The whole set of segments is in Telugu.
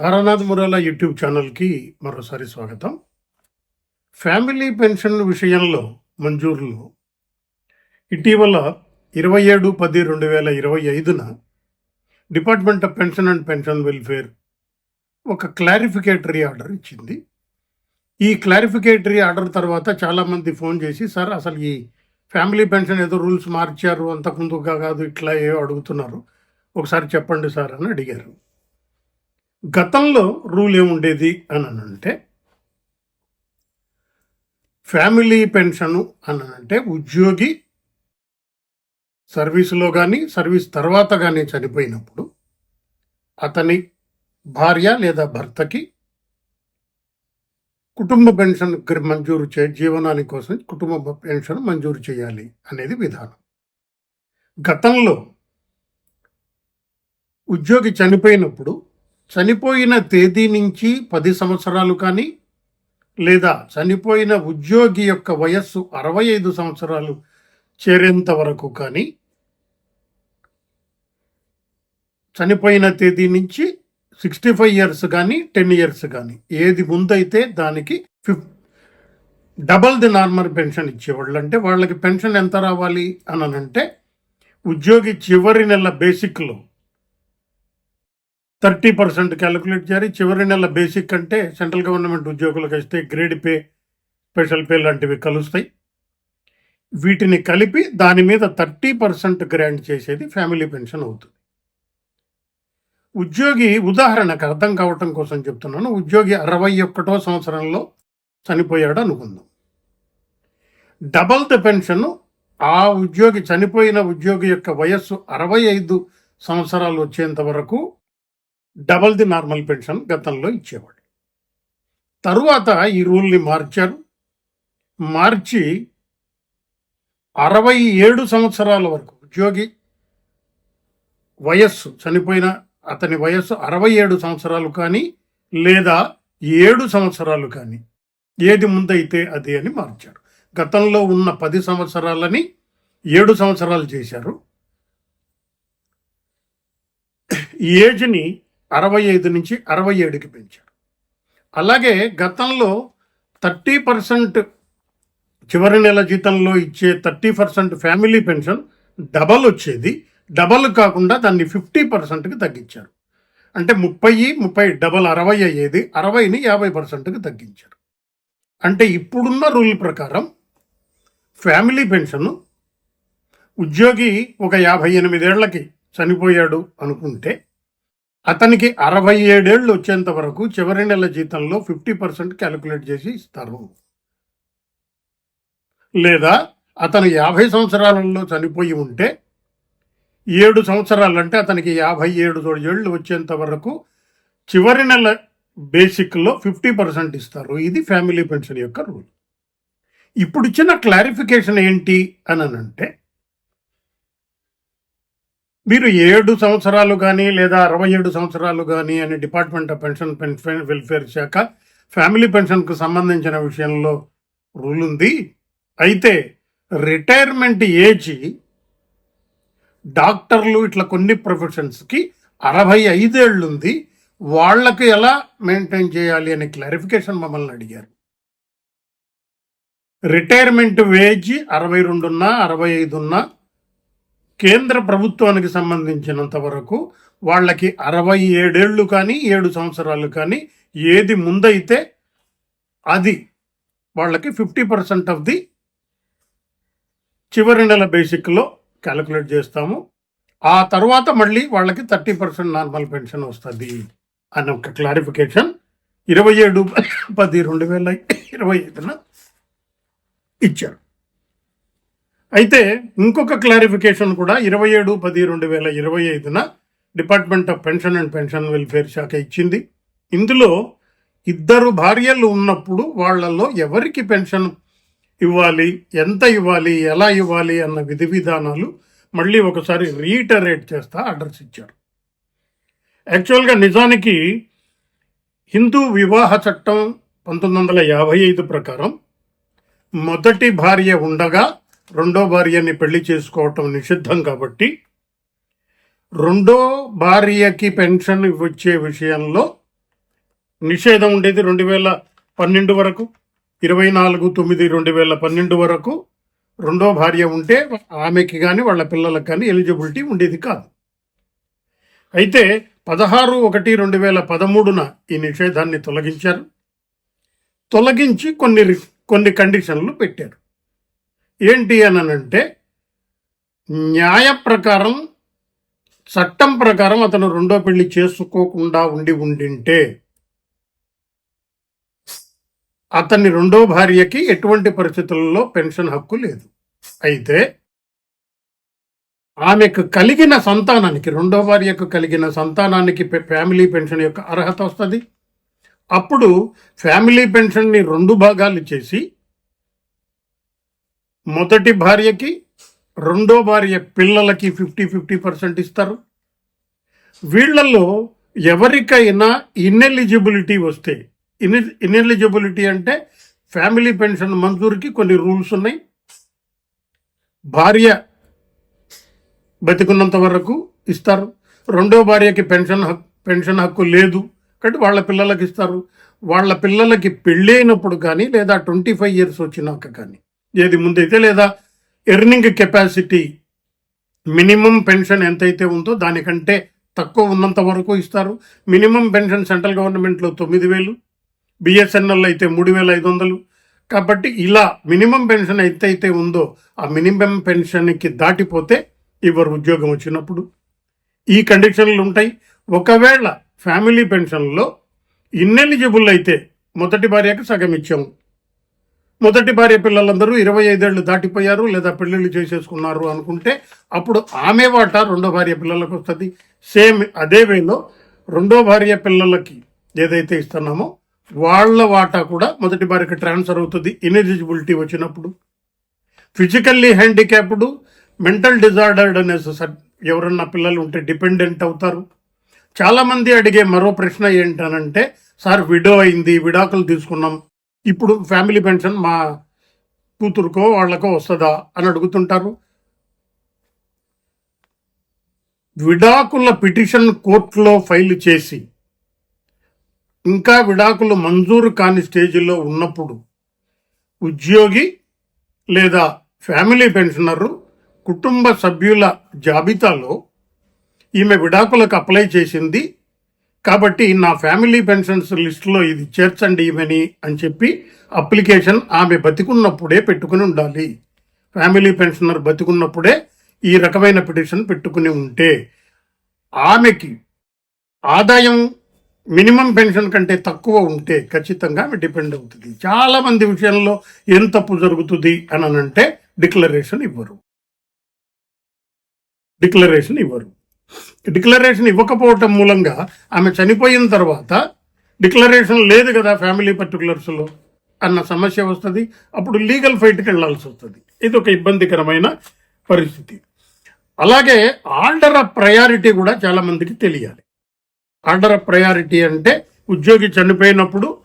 తారానాథ్ మురాలా యూట్యూబ్ ఛానల్కి మరోసారి స్వాగతం. ఫ్యామిలీ పెన్షన్ విషయంలో మంజూరులో. ఇటీవల ఇరవై ఏడు పది రెండు వేల ఇరవై ఐదున department of pension and pension welfare ఒక క్లారిఫికేటరీ ఆర్డర్ ఇచ్చింది. ఈ క్లారిఫికేటరీ ఆర్డర్ తర్వాత చాలామంది ఫోన్ చేసి సార్ అసలు ఈ ఫ్యామిలీ పెన్షన్ ఏదో రూల్స్ మార్చారు అంతకుముందుగా కాదు ఇట్లా ఏవో అడుగుతున్నారు. ఒకసారి చెప్పండి సార్ అని అడిగారు. గతంలో రూల్ ఏముండేది అని అంటే ఫ్యామిలీ పెన్షన్ అని అంటే ఉద్యోగి సర్వీసులో కానీ సర్వీస్ తర్వాత కానీ చనిపోయినప్పుడు అతని భార్య లేదా భర్తకి కుటుంబ పెన్షన్ మంజూరు చే జీవనాని కోసం కుటుంబ పెన్షన్ మంజూరు చేయాలి అనేది విధానం. గతంలో ఉద్యోగి చనిపోయినప్పుడు చనిపోయిన తేదీ నుంచి పది సంవత్సరాలు కానీ లేదా చనిపోయిన ఉద్యోగి యొక్క వయస్సు అరవై ఐదు సంవత్సరాలు చేరేంత వరకు కానీ చనిపోయిన తేదీ నుంచి సిక్స్టీ ఫైవ్ ఇయర్స్ కానీ టెన్ ఇయర్స్ కానీ ఏది ముందైతే దానికి ఫిఫ్ డబల్ ది నార్మల్ పెన్షన్ ఇచ్చేవాళ్ళు. అంటే వాళ్ళకి పెన్షన్ ఎంత రావాలి అని అంటే ఉద్యోగి చివరి నెల బేసిక్లో థర్టీ పర్సెంట్ క్యాలిక్యులేట్ చేయాలి. చివరి నెల బేసిక్ అంటే సెంట్రల్ గవర్నమెంట్ ఉద్యోగులకు ఇస్తే గ్రేడ్ పే స్పెషల్ పే లాంటివి కలుస్తాయి. వీటిని కలిపి దాని మీద థర్టీ పర్సెంట్ గ్రాంట్ చేసేది ఫ్యామిలీ పెన్షన్ అవుతుంది. ఉద్యోగి ఉదాహరణకు అర్థం కావటం కోసం చెప్తున్నాను. ఉద్యోగి అరవై ఒక్కటో సంవత్సరంలో చనిపోయాడు అనుకుందాం. డబల్ ద పెన్షన్ ఆ ఉద్యోగి చనిపోయిన ఉద్యోగి యొక్క వయస్సు అరవై ఐదు సంవత్సరాలు వచ్చేంత వరకు డబల్ ది నార్మల్ పెన్షన్ గతంలో ఇచ్చేవాడు. తరువాత ఈ రూల్ని మార్చారు. మార్చి అరవై ఏడు సంవత్సరాల వరకు ఉద్యోగి వయస్సు చనిపోయిన అతని వయస్సు అరవై ఏడు సంవత్సరాలు కానీ లేదా ఏడు సంవత్సరాలు కానీ ఏది ముందైతే అది అని మార్చారు. గతంలో ఉన్న పది సంవత్సరాలని ఏడు సంవత్సరాలు చేశారు. ఏజ్ని అరవై ఐదు నుంచి అరవై ఏడుకి పెంచారు. అలాగే గతంలో థర్టీ పర్సెంట్ చివరి నెల జీతంలో ఇచ్చే thirty percent family pension double వచ్చేది. డబల్ కాకుండా దాన్ని ఫిఫ్టీ పర్సెంట్కి తగ్గించారు. అంటే ముప్పై ముప్పై డబల్ అరవై అయ్యేది అరవైని యాభై పర్సెంట్కి తగ్గించారు. అంటే ఇప్పుడున్న రూల్ ప్రకారం ఫ్యామిలీ పెన్షన్ ఉద్యోగి ఒక యాభై ఎనిమిదేళ్ళకి చనిపోయాడు అనుకుంటే అతనికి అరవై ఏడేళ్ళు వచ్చేంత వరకు చివరి నెల జీతంలో ఫిఫ్టీ పర్సెంట్ క్యాలిక్యులేట్ చేసి ఇస్తారు. లేదా అతను యాభై సంవత్సరాలలో చనిపోయి ఉంటే ఏడు సంవత్సరాలంటే అతనికి యాభై ఏడు ఏళ్ళు వచ్చేంత వరకు చివరి నెల బేసిక్లో ఫిఫ్టీ పర్సెంట్ ఇస్తారు. ఇది ఫ్యామిలీ పెన్షన్ యొక్క రూల్. ఇప్పుడు ఇచ్చిన క్లారిఫికేషన్ ఏంటి అని అంటే మీరు ఏడు సంవత్సరాలు కానీ లేదా అరవై ఏడు సంవత్సరాలు కానీ అని department of pension pension welfare శాఖ ఫ్యామిలీ పెన్షన్కు సంబంధించిన విషయంలో రూల్ ఉంది. అయితే రిటైర్మెంట్ ఏజ్ డాక్టర్లు ఇట్లా కొన్ని ప్రొఫెషన్స్కి అరవై ఐదేళ్ళు ఉంది. వాళ్ళకి ఎలా మెయింటైన్ చేయాలి అనే క్లారిఫికేషన్ మమ్మల్ని అడిగారు. రిటైర్మెంట్ వేజ్ అరవై రెండున్నా అరవై ఐదున్నా కేంద్ర ప్రభుత్వానికి సంబంధించినంత వరకు వాళ్ళకి అరవై ఏడేళ్ళు కానీ ఏడు సంవత్సరాలు కానీ ఏది ముందైతే అది వాళ్ళకి ఫిఫ్టీ పర్సెంట్ ఆఫ్ ది చివరి నెల బేసిక్లో క్యాలిక్యులేట్ చేస్తాము. ఆ తర్వాత మళ్ళీ వాళ్ళకి థర్టీ పర్సెంట్ నార్మల్ పెన్షన్ వస్తుంది అని ఒక క్లారిఫికేషన్. ఇరవై ఏడు పది రెండు వేల ఇరవై ఐదున ఇచ్చారు. అయితే ఇంకొక క్లారిఫికేషన్ కూడా ఇరవై ఏడు పది రెండు వేల ఇరవై ఐదున department of pension and pension welfare శాఖ ఇచ్చింది. ఇందులో ఇద్దరు భార్యలు ఉన్నప్పుడు వాళ్ళల్లో ఎవరికి పెన్షన్ ఇవ్వాలి ఎంత ఇవ్వాలి ఎలా ఇవ్వాలి అన్న విధి విధానాలు మళ్ళీ ఒకసారి రీటరేట్ చేస్తా అడ్రస్ ఇచ్చారు. యాక్చువల్గా నిజానికి హిందూ వివాహ చట్టం పంతొమ్మిది వందల యాభై ఐదు ప్రకారం మొదటి భార్య ఉండగా రెండో భార్యని పెళ్ళి చేసుకోవటం నిషిద్ధం కాబట్టి రెండో భార్యకి పెన్షన్ వచ్చే విషయంలో నిషేధం ఉండేది రెండు వేల పన్నెండు వరకు ఇరవై నాలుగు తొమ్మిది రెండు వేల పన్నెండు వరకు. రెండో భార్య ఉంటే ఆమెకి కానీ వాళ్ళ పిల్లలకు కానీ ఎలిజిబిలిటీ ఉండేది కాదు. అయితే పదహారు ఒకటి రెండు వేల పదమూడున ఈ నిషేధాన్ని తొలగించారు. తొలగించి కొన్ని రి- కొన్ని కండిషన్లు పెట్టారు. ఏంటి అనంటే న్యాయ ప్రకారం చట్టం ప్రకారం అతను రెండో పెళ్ళి చేసుకోకుండా ఉండి ఉండింటే అతని రెండో భార్యకి ఎటువంటి పరిస్థితుల్లో పెన్షన్ హక్కు లేదు. అయితే ఆమెకు కలిగిన సంతానానికి రెండో భార్యకు కలిగిన సంతానానికి పె- ఫ్యామిలీ పెన్షన్ యొక్క అర్హత వస్తుంది. అప్పుడు ఫ్యామిలీ పెన్షన్ని రెండు భాగాలు చేసి మొదటి భార్యకి రెండో భార్య పిల్లలకి ఫిఫ్టీ ఫిఫ్టీ పర్సెంట్ ఇస్తారు. వీళ్ళల్లో ఎవరికైనా ఇన్ఎలిజిబిలిటీ వస్తే ఇన్ ఇన్ఎలిజిబిలిటీ అంటే ఫ్యామిలీ పెన్షన్ మంజూరుకి కొన్ని రూల్స్ ఉన్నాయి. భార్య బతికున్నంత వరకు ఇస్తారు. రెండో భార్యకి పెన్షన్ హక్కు పెన్షన్ హక్కు లేదు కాబట్టి వాళ్ళ పిల్లలకి ఇస్తారు. వాళ్ళ పిల్లలకి పెళ్ళైనప్పుడు కానీ లేదా ట్వంటీ ఫైవ్ ఇయర్స్ వచ్చినాక కానీ. ఏది ముందైతే లేదా ఎర్నింగ్ కెపాసిటీ మినిమం పెన్షన్ ఎంతైతే ఉందో దానికంటే తక్కువ ఉన్నంత వరకు ఇస్తారు. మినిమం పెన్షన్ సెంట్రల్ గవర్నమెంట్లో తొమ్మిది వేలు బిఎస్ఎన్ఎల్ అయితే మూడు వేల ఐదు వందలు. కాబట్టి ఇలా మినిమం పెన్షన్ ఎంతైతే ఉందో ఆ మినిమం పెన్షన్కి దాటిపోతే ఇవ్వరు ఉద్యోగం వచ్చినప్పుడు. ఈ కండిషన్లు ఉంటాయి. ఒకవేళ ఫ్యామిలీ పెన్షన్లో ఇన్నెలిజిబుల్ అయితే మొదటి భార్యకు సగం ఇచ్చాము. మొదటి భార్య పిల్లలందరూ ఇరవై ఐదేళ్ళు దాటిపోయారు లేదా పెళ్ళిళ్ళు చేసేసుకున్నారు అనుకుంటే అప్పుడు ఆమె వాటా రెండో భార్య పిల్లలకు వస్తుంది. సేమ్ అదే వేలో రెండో భార్య పిల్లలకి ఏదైతే ఇస్తున్నామో వాళ్ళ వాటా కూడా మొదటి భార్యకి ట్రాన్స్ఫర్ అవుతుంది ఇనెలిజిబిలిటీ వచ్చినప్పుడు. ఫిజికల్లీ హ్యాండిక్యాప్డ్ మెంటల్ డిజార్డర్డ్ అనే ఎవరన్నా పిల్లలు ఉంటే డిపెండెంట్ అవుతారు. చాలామంది అడిగే మరో ప్రశ్న ఏంటనంటే సార్ విడో అయింది విడాకులు తీసుకున్నాం ఇప్పుడు ఫ్యామిలీ పెన్షన్ మా కూతురుకో వాళ్ళకో వస్తుందా అని అడుగుతుంటారు. విడాకుల పిటిషన్ కోర్టులో ఫైల్ చేసి ఇంకా విడాకులు మంజూరు కాని స్టేజిలో ఉన్నప్పుడు ఉద్యోగి లేదా ఫ్యామిలీ పెన్షనరు కుటుంబ సభ్యుల జాబితాలో ఈమె విడాకులకు అప్లై చేసింది కాబట్టి నా ఫ్యామిలీ పెన్షన్స్ లిస్టులో ఇది చేర్చండి ఈమెని అని చెప్పి అప్లికేషన్ ఆమె బతికున్నప్పుడే పెట్టుకుని ఉండాలి. ఫ్యామిలీ పెన్షనర్ బతికున్నప్పుడే ఈ రకమైన పిటిషన్ పెట్టుకుని ఉంటే ఆమెకి ఆదాయం మినిమం పెన్షన్ కంటే తక్కువ ఉంటే ఖచ్చితంగా ఆమె డిపెండ్ అవుతుంది. చాలామంది విషయంలో ఏం తప్పు జరుగుతుంది అని అంటే డిక్లరేషన్ ఇవ్వరు. డిక్లరేషన్ ఇవ్వరు. డిక్లరేషన్ ఇవ్వకపోవటం మూలంగా ఆమె చనిపోయిన తర్వాత డిక్లరేషన్ లేదు కదా ఫ్యామిలీ పర్టికులర్స్లో అన్న సమస్య వస్తుంది. అప్పుడు లీగల్ ఫైట్కి వెళ్ళాల్సి వస్తుంది. ఇది ఒక ఇబ్బందికరమైన పరిస్థితి. అలాగే ఆర్డర్ ఆఫ్ ప్రయారిటీ కూడా చాలా మందికి తెలియాలి. ఆర్డర్ ఆఫ్ ప్రయారిటీ అంటే ఉద్యోగి చనిపోయినప్పుడు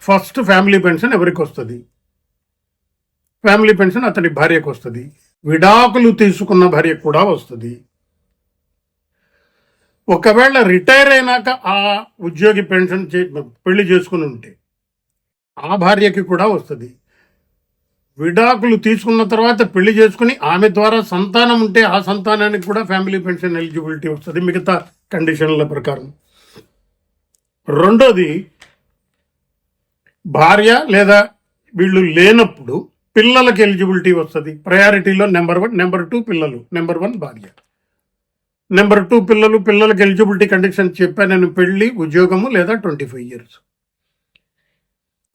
ఫస్ట్ ఫ్యామిలీ పెన్షన్ ఎవరికి వస్తుంది? ఫ్యామిలీ పెన్షన్ అతని భార్యకు వస్తుంది. విడాకులు తీసుకున్న భార్యకు కూడా వస్తుంది. ఒకవేళ రిటైర్ అయినాక ఆ ఉద్యోగి పెన్షన్ చే- పెళ్ళి చేసుకుని ఉంటే ఆ భార్యకి కూడా వస్తుంది. విడాకులు తీసుకున్న తర్వాత పెళ్ళి చేసుకుని ఆమె ద్వారా సంతానం ఉంటే ఆ సంతానానికి కూడా ఫ్యామిలీ పెన్షన్ ఎలిజిబిలిటీ వస్తుంది మిగతా కండిషన్ల ప్రకారం. రెండోది భార్య లేదా వీళ్ళు లేనప్పుడు పిల్లలకి ఎలిజిబిలిటీ వస్తుంది. ప్రయారిటీలో నెంబర్ వన్ నెంబర్ టూ పిల్లలు నెంబర్ వన్ భార్య. నెంబర్ టూ పిల్లలు పిల్లలకి ఎలిజిబిలిటీ కండిషన్ చెప్పాను నేను పెళ్ళి ఉద్యోగము లేదా ట్వంటీ ఫైవ్ ఇయర్స్.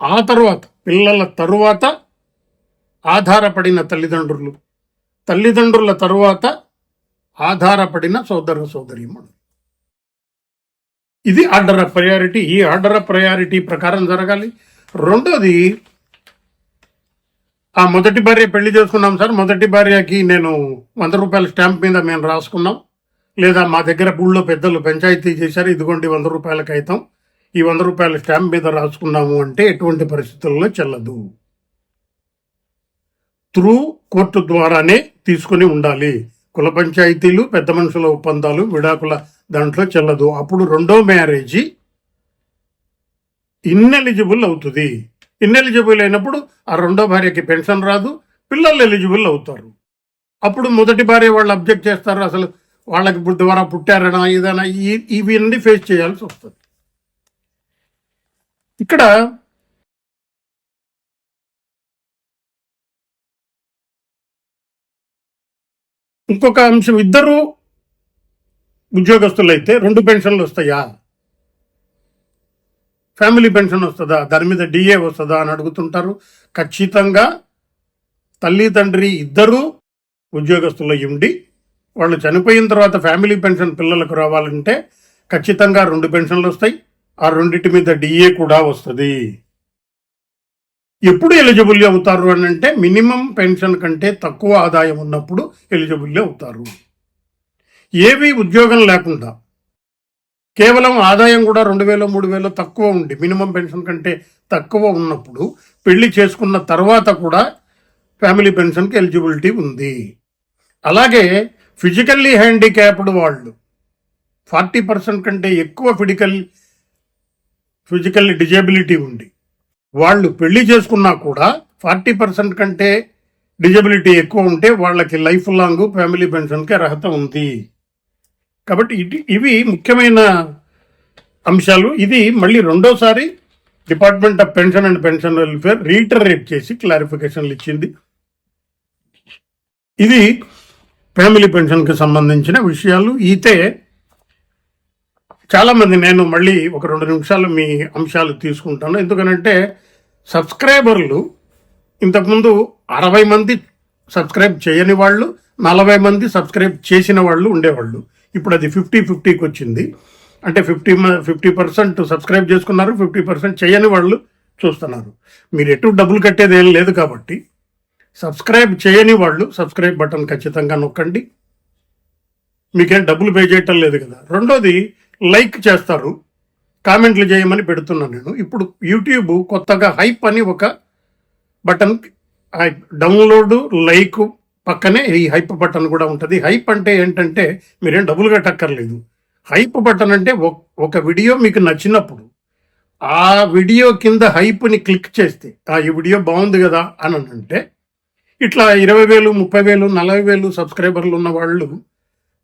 ఆ తర్వాత పిల్లల తరువాత ఆధారపడిన తల్లిదండ్రులు. తల్లిదండ్రుల తరువాత ఆధారపడిన సోదర సోదరీమణులు. ఇది ఆర్డర్ ఆఫ్ ప్రయారిటీ. ఈ ఆర్డర్ ఆఫ్ ప్రయారిటీ ప్రకారం జరగాలి. రెండోది ఆ మొదటి భార్య పెళ్ళి చేసుకున్నాం సార్. మొదటి భార్యకి నేను వంద రూపాయల స్టాంప్ మీద మేము రాసుకున్నాం. లేదా మా దగ్గర ఊళ్ళో పెద్దలు పంచాయతీ చేశారు ఇదిగోండి వంద రూపాయల కాగితం ఈ వంద రూపాయల స్టాంప్ మీద రాసుకున్నాము అంటే ఎటువంటి పరిస్థితుల్లో చెల్లదు. త్రూ కోర్టు ద్వారానే తీసుకుని ఉండాలి. కుల పంచాయతీలు పెద్ద మనుషుల ఒప్పందాలు విడాకుల దాంట్లో చెల్లదు. అప్పుడు రెండో మ్యారేజీ ఇన్ఎలిజిబుల్ అవుతుంది. ఇన్ఎలిజిబుల్ అయినప్పుడు ఆ రెండో భార్యకి పెన్షన్ రాదు పిల్లలు ఎలిజిబుల్ అవుతారు. అప్పుడు మొదటి భార్య వాళ్ళు అబ్జెక్ట్ చేస్తారు అసలు వాళ్ళకి ఇప్పుడు ద్వారా పుట్టారనా ఏదైనా ఈ- ఇవన్నీ ఫేస్ చేయాల్సి వస్తుంది. ఇక్కడ ఇంకొక అంశం ఇద్దరు ఉద్యోగస్తులు అయితే రెండు పెన్షన్లు వస్తాయా? ఫ్యామిలీ పెన్షన్ వస్తుందా? దాని మీద డిఏ వస్తుందా అని అడుగుతుంటారు. ఖచ్చితంగా తల్లి తండ్రి ఇద్దరూ ఉద్యోగస్తులు ఉండి వాళ్ళు చనిపోయిన తర్వాత ఫ్యామిలీ పెన్షన్ పిల్లలకు రావాలంటే ఖచ్చితంగా రెండు పెన్షన్లు వస్తాయి. ఆ రెండింటి మీద డిఏ కూడా వస్తుంది. ఎప్పుడు ఎలిజిబుల్ అవుతారు అని అంటే మినిమం పెన్షన్ కంటే తక్కువ ఆదాయం ఉన్నప్పుడు ఎలిజిబుల్ అవుతారు. ఏవి ఉద్యోగం లేకుండా కేవలం ఆదాయం కూడా రెండు వేల మూడు వేలు తక్కువ ఉండి మినిమం పెన్షన్ కంటే తక్కువ ఉన్నప్పుడు పెళ్ళి చేసుకున్న తర్వాత కూడా ఫ్యామిలీ పెన్షన్కి ఎలిజిబిలిటీ ఉంది. అలాగే ఫిజికల్లీ హ్యాండిక్యాప్డ్ వాళ్ళు. ఫార్టీ పర్సెంట్ కంటే ఎక్కువ ఫిజికల్ ఫిజికల్ డిజేబిలిటీ ఉంది. వాళ్ళు పెళ్ళి చేసుకున్నా కూడా ఫార్టీ పర్సెంట్ కంటే డిజబిలిటీ ఎక్కువ ఉంటే వాళ్ళకి లైఫ్ లాంగ్ ఫ్యామిలీ పెన్షన్కి అర్హత ఉంది. కాబట్టి ఇది ఇవి ముఖ్యమైన అంశాలు. ఇది మళ్ళీ రెండోసారి department of pension and pension welfare reiterate చేసి క్లారిఫికేషన్లు ఇచ్చింది. ఇది ఫ్యామిలీ పెన్షన్కి సంబంధించిన విషయాలు. అయితే చాలామంది నేను మళ్ళీ ఒక రెండు నిమిషాలు మీ అంశాలు తీసుకుంటాను. ఎందుకనంటే సబ్స్క్రైబర్లు ఇంతకుముందు అరవై మంది సబ్స్క్రైబ్ చేయని వాళ్ళు నలభై మంది సబ్స్క్రైబ్ చేసిన వాళ్ళు ఉండేవాళ్ళు. ఇప్పుడు అది ఫిఫ్టీ ఫిఫ్టీకి వచ్చింది. అంటే ఫిఫ్టీ ఫిఫ్టీ పర్సెంట్ సబ్స్క్రైబ్ చేసుకున్నారు ఫిఫ్టీ పర్సెంట్ చేయని వాళ్ళు చూస్తున్నారు. మీరు ఎటు డబ్బులు కట్టేది ఏం లేదు కాబట్టి. సబ్స్క్రైబ్ చేయని వాళ్ళు సబ్స్క్రైబ్ బటన్ ఖచ్చితంగా నొక్కండి. మీకేం డబ్బులు పే చేయటం లేదు కదా. రెండోది లైక్ చేస్తారు. కామెంట్లు చేయమని పెడుతున్నాను నేను. ఇప్పుడు యూట్యూబ్ కొత్తగా హైప్ అని ఒక బటన్ డౌన్లోడ్ లైక్ పక్కనే ఈ హైప్ బటన్ కూడా ఉంటుంది. హైప్ అంటే ఏంటంటే మీరేం డబ్బులు కట్టక్కర్లేదు. హైప్ బటన్ అంటే ఒక- ఒక వీడియో మీకు నచ్చినప్పుడు ఆ వీడియో కింద హైప్ని క్లిక్ చేస్తే ఆ ఈ వీడియో బాగుంది కదా అని అంటే ఇట్లా ఇరవై వేలు ముప్పై వేలు నలభై వేలు సబ్స్క్రైబర్లు ఉన్న వాళ్ళు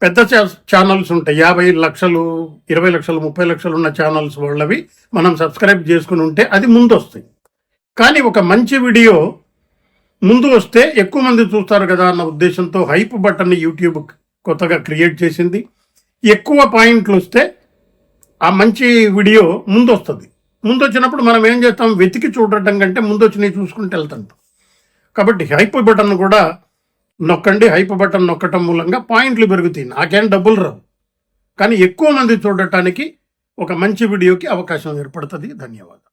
పెద్ద ఛానల్స్ ఉంటాయి. యాభై లక్షలు ఇరవై లక్షలు ముప్పై లక్షలు ఉన్న ఛానల్స్ వాళ్ళవి మనం సబ్స్క్రైబ్ చేసుకుని ఉంటే అది ముందు వస్తాయి కానీ ఒక మంచి వీడియో ముందు వస్తే ఎక్కువ మంది చూస్తారు కదా అన్న ఉద్దేశంతో హైప్ బటన్ యూట్యూబ్ కొత్తగా క్రియేట్ చేసింది. ఎక్కువ పాయింట్లు వస్తే ఆ మంచి వీడియో ముందు వస్తుంది ముందు వచ్చినప్పుడు మనం ఏం చేస్తాం? వెతికి చూడటం కంటే ముందు వచ్చినవి చూసుకుంటూ వెళ్తాం. కాబట్టి హైప్ బటన్ కూడా నొక్కండి. హైప్ బటన్ నొక్కటం మూలంగా పాయింట్లు పెరుగుతాయి. నాకేం డబ్బులు రావు. కానీ ఎక్కువ మంది చూడటానికి ఒక మంచి వీడియోకి అవకాశం ఏర్పడుతుంది. ధన్యవాదాలు.